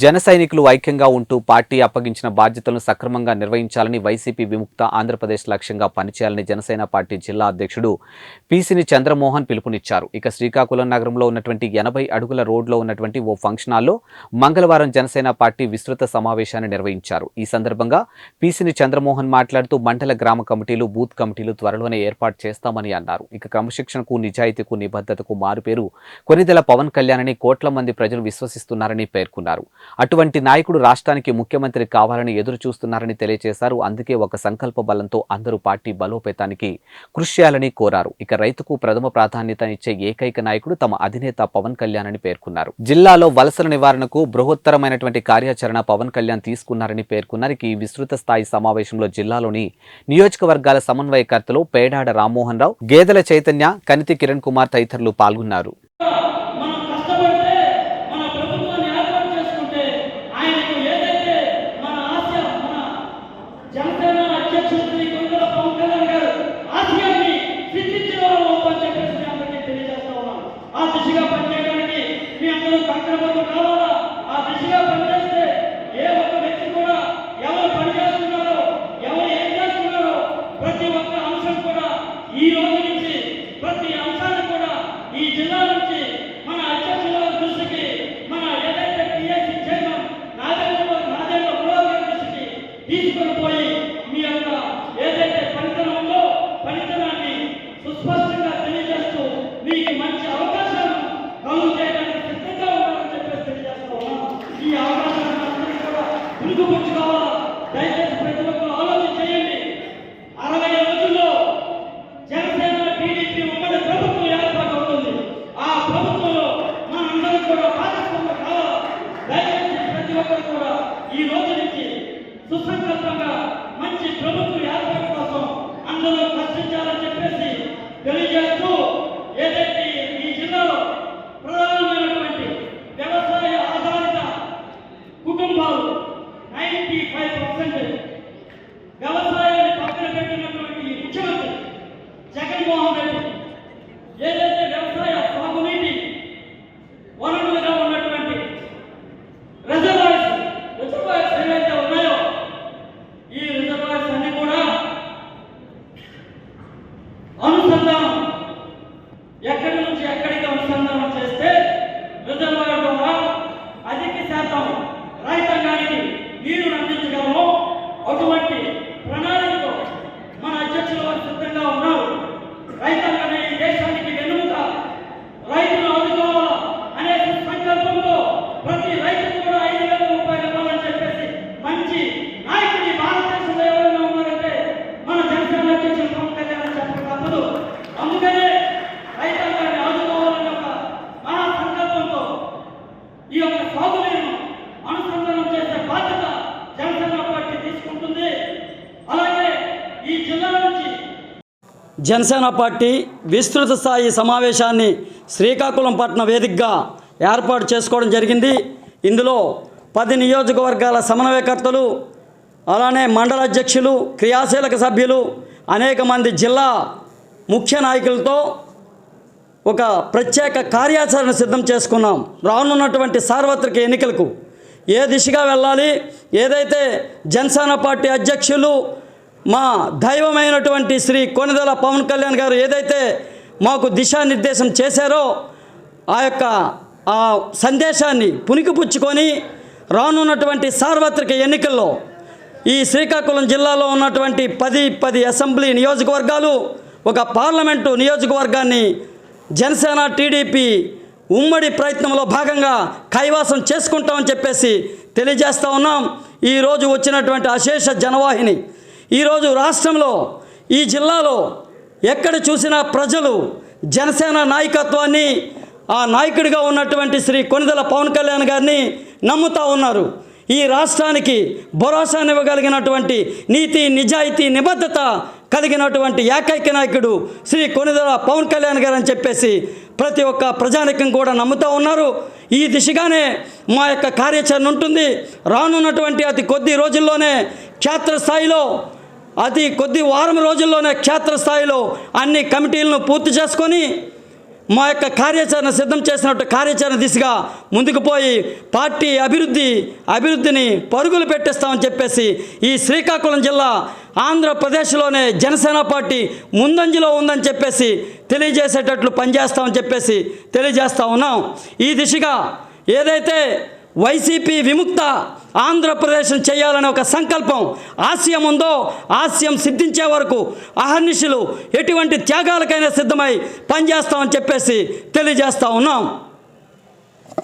జన సైనికులు ఐక్యంగా ఉంటూ పార్టీ అప్పగించిన బాధ్యతలను సక్రమంగా నిర్వహించాలని వైసీపీ విముక్త ఆంధ్రప్రదేశ్ లక్ష్యంగా పనిచేయాలని జనసేన పార్టీ జిల్లా అధ్యక్షుడు పీసీని చంద్రమోహన్ పిలుపునిచ్చారు. ఇక శ్రీకాకుళం నగరంలో ఉన్నటువంటి ఎనభై అడుగుల రోడ్లో ఉన్నటువంటి ఓ ఫంక్షన్ హాల్లో మంగళవారం జనసేన పార్టీ విస్తృత సమావేశాన్ని నిర్వహించారు. ఈ సందర్భంగా పీసీని చంద్రమోహన్ మాట్లాడుతూ మండల గ్రామ కమిటీలు బూత్ కమిటీలు త్వరలోనే ఏర్పాటు చేస్తామని అన్నారు. ఇక క్రమశిక్షణకు నిజాయితీకు నిబద్ధతకు మారుపేరు కొనిదెల పవన్ కళ్యాణ్ అని కోట్ల మంది ప్రజలు విశ్వసిస్తున్నారని పేర్కొన్నారు. అటువంటి నాయకుడు రాష్ట్రానికి ముఖ్యమంత్రి కావాలని ఎదురు చూస్తున్నారని తెలియజేశారు అందుకే ఒక సంకల్ప బలంతో అందరూ పార్టీ బలోపేతానికి కృషి చేయాలని కోరారు. ఇక రైతుకు ప్రథమ ప్రాధాన్యత ఇచ్చే ఏకైక నాయకుడు తమ అధినేత పవన్ కళ్యాణ్ అని పేర్కొన్నారు. జిల్లాలో వలసల నివారణకు బృహత్తరమైనటువంటి కార్యాచరణ పవన్ కళ్యాణ్ తీసుకున్నారని పేర్కొన్నారు. ఈ విస్తృత స్థాయి సమావేశంలో జిల్లాలోని నియోజకవర్గాల సమన్వయకర్తలు పేడాడ రామ్మోహన్ రావు గేదెల చైతన్య కనితి కిరణ్ కుమార్ తదితరులు పాల్గొన్నారు మనం కష్టపడితే మన ప్రభుత్వాన్ని ఏర్పాటు చేసుకుంటే ఆయనకు ఏదైతే మన ఆశ మన జనసేన అధ్యక్షుడు శ్రీ కొండల పవన్ కళ్యాణ్ గారు ఆశయాన్ని సిద్ధించిన వారు అవుతామని చెప్పేసి మీ అందరికీ తెలియజేస్తా ఉన్నాను ఆ దిశగా పనిచేయడానికి మీ కంకణబద్ధం కావాలా ఆ దిశగా పనిచేస్తే ఏ ఒక్క వ్యక్తి కూడా ఎవరు పని చేస్తున్నారో ఎవరు ఏం చేస్తున్నారో ప్రతి ఒక్క అంశం కూడా ఈ రోజు నుంచి ప్రతి అంశాన్ని కూడా ఈ జిల్లా నుంచి మన అధ్యక్షుల దృష్టికి మన ఏదైతే పిఎస్సి చైర్మన్ నాగేంద్ర నాగేంద్ర గురువు గారి దృష్టికి తీసుకొని పోయి మీ యొక్క ఏదైతే పనితనం ఉందో పనితనాన్ని సుస్పష్టంగా తెలియజేస్తూ మీకు మంచి అవకాశాలను కలుగు చేయడానికి సిద్ధంగా ఉన్నారని చెప్పేసి తెలియజేస్తూ ఉన్నాం ఈ అవకాశాన్ని అందరికీ కూడా పురుగుపుచ్చుకోవాలా దయచేసి ప్రతి ఒక్కరు ఆలోచన చేయండి. అరవై రోజుల్లో జనసేన టీడీపీ ఉమ్మడి ప్రభుత్వం ఏర్పాటు అవుతుంది. ఆ ప్రభుత్వంలో మనందరం కూడా భాగస్వామ్యం కావాలా? దయచేసి ప్రతి ఒక్కరు కూడా ఈ రోజు నుంచి సుసంకల్పంగా మంచి ప్రభుత్వం ఏర్పాటు కోసం అందరూ కష్టించాలని చెప్పేసి తెలియజేస్తారు ఏదైతే ఈ జిల్లాలో ప్రధానమైనటువంటి వ్యవసాయ ఆధారిత కుటుంబాలు నైంటీ ఫైవ్ పర్సెంట్ వ్యవసాయాన్ని పక్కన పెట్టినటువంటి ఈ ముఖ్యమంత్రి జగన్మోహన్ రెడ్డి ఏదైతే వ్యవసాయ సాగునీటి వనరులుగా ఉన్నటువంటి రిజర్వాయర్స్ రిజర్వాయర్స్ ఏవైతే ఉన్నాయో ఈ రిజర్వాయర్స్ అన్ని కూడా అనుసంధానం ఎక్కడి నుంచి ఎక్కడికి అనుసంధానం చేస్తే రిజర్వాయర్ ద్వారా అధిక శాతం రైతాంగానికి నీరు అందించగలము అటువంటి ప్రణాళికతో మన అధ్యక్షుల వారు సిద్ధంగా ఉన్నారు రైతాంగమే ఈ దేశానికి వెన్నుముక రైతును ఆదుకోవాలా అనే సంకల్పంతో ప్రతి రైతుకు కూడా ఐదు వేల రూపాయలు ఇవ్వాలని చెప్పేసి మంచి నాయకుడు ఈ భారతదేశంలో ఎవరైనా ఉన్నారంటే మన జనసేన అధ్యక్షులు పవన్ కళ్యాణ్ అని చెప్పక తప్పదు అందుకనే రైతాంగాన్ని ఆదుకోవాలనే ఒక మహా సంకల్పంతో ఈ యొక్క సాగునీరును అనుసంధానం చేసే బాధ్యత జనసేన పార్టీ తీసుకుంటుంది అలాగే ఈ జిల్లా నుంచి జనసేన పార్టీ విస్తృత స్థాయి సమావేశాన్ని శ్రీకాకుళం పట్టణ వేదికగా ఏర్పాటు చేసుకోవడం జరిగింది. ఇందులో పది నియోజకవర్గాల సమన్వయకర్తలు అలానే మండల అధ్యక్షులు క్రియాశీలక సభ్యులు అనేక మంది జిల్లా ముఖ్య నాయకులతో ఒక ప్రత్యేక కార్యాచరణ సిద్ధం చేసుకున్నాం. రానున్నటువంటి సార్వత్రిక ఎన్నికలకు ఏ దిశగా వెళ్ళాలి? ఏదైతే జనసేన పార్టీ అధ్యక్షులు మా దైవమైనటువంటి శ్రీ కొనిదెల పవన్ కళ్యాణ్ గారు ఏదైతే మాకు దిశానిర్దేశం చేశారో ఆ యొక్క ఆ సందేశాన్ని పుణికిపుచ్చుకొని రానున్నటువంటి సార్వత్రిక ఎన్నికల్లో ఈ శ్రీకాకుళం జిల్లాలో ఉన్నటువంటి పది పది అసెంబ్లీ నియోజకవర్గాలు ఒక పార్లమెంటు నియోజకవర్గాన్ని జనసేన టీడీపీ ఉమ్మడి ప్రయత్నంలో భాగంగా కైవాసం చేసుకుంటామని చెప్పేసి తెలియజేస్తా ఉన్నాం. ఈరోజు వచ్చినటువంటి అశేష జనవాహిని ఈరోజు రాష్ట్రంలో ఈ జిల్లాలో ఎక్కడ చూసినా ప్రజలు జనసేన నాయకత్వాన్ని ఆ నాయకుడిగా ఉన్నటువంటి శ్రీ కొనిదల పవన్ కళ్యాణ్ గారిని నమ్ముతా ఉన్నారు. ఈ రాష్ట్రానికి భరోసానివ్వగలిగినటువంటి నీతి నిజాయితీ నిబద్ధత కలిగినటువంటి ఏకైక నాయకుడు శ్రీ కొనిదల పవన్ కళ్యాణ్ గారు అని చెప్పేసి ప్రతి ఒక్క ప్రజానికం కూడా నమ్ముతూ ఉన్నారు. ఈ దిశగానే మా యొక్క కార్యాచరణ ఉంటుంది. రానున్నటువంటి అతి కొద్ది రోజుల్లోనే క్షేత్రస్థాయిలో అతి కొద్ది వారం రోజుల్లోనే క్షేత్రస్థాయిలో అన్ని కమిటీలను పూర్తి చేసుకొని మా యొక్క కార్యాచరణ సిద్ధం చేసినట్టు కార్యాచరణ దిశగా ముందుకు పోయి పార్టీ అభివృద్ధి అభివృద్ధిని పరుగులు పెట్టేస్తామని చెప్పేసి ఈ శ్రీకాకుళం జిల్లా ఆంధ్రప్రదేశ్లోనే జనసేన పార్టీ ముందంజలో ఉందని చెప్పేసి తెలియజేసేటట్లు పనిచేస్తామని చెప్పేసి తెలియజేస్తా ఉన్నాం. ఈ దిశగా ఏదైతే వైసీపీ విముక్త ఆంధ్రప్రదేశ్ చేయాలనే ఒక సంకల్పం ఆశయం ఉందో ఆశయం సిద్ధించే వరకు అహర్నిశలు ఎటువంటి త్యాగాలకైనా సిద్ధమై పనిచేస్తామని చెప్పేసి తెలియజేస్తూ ఉన్నాం.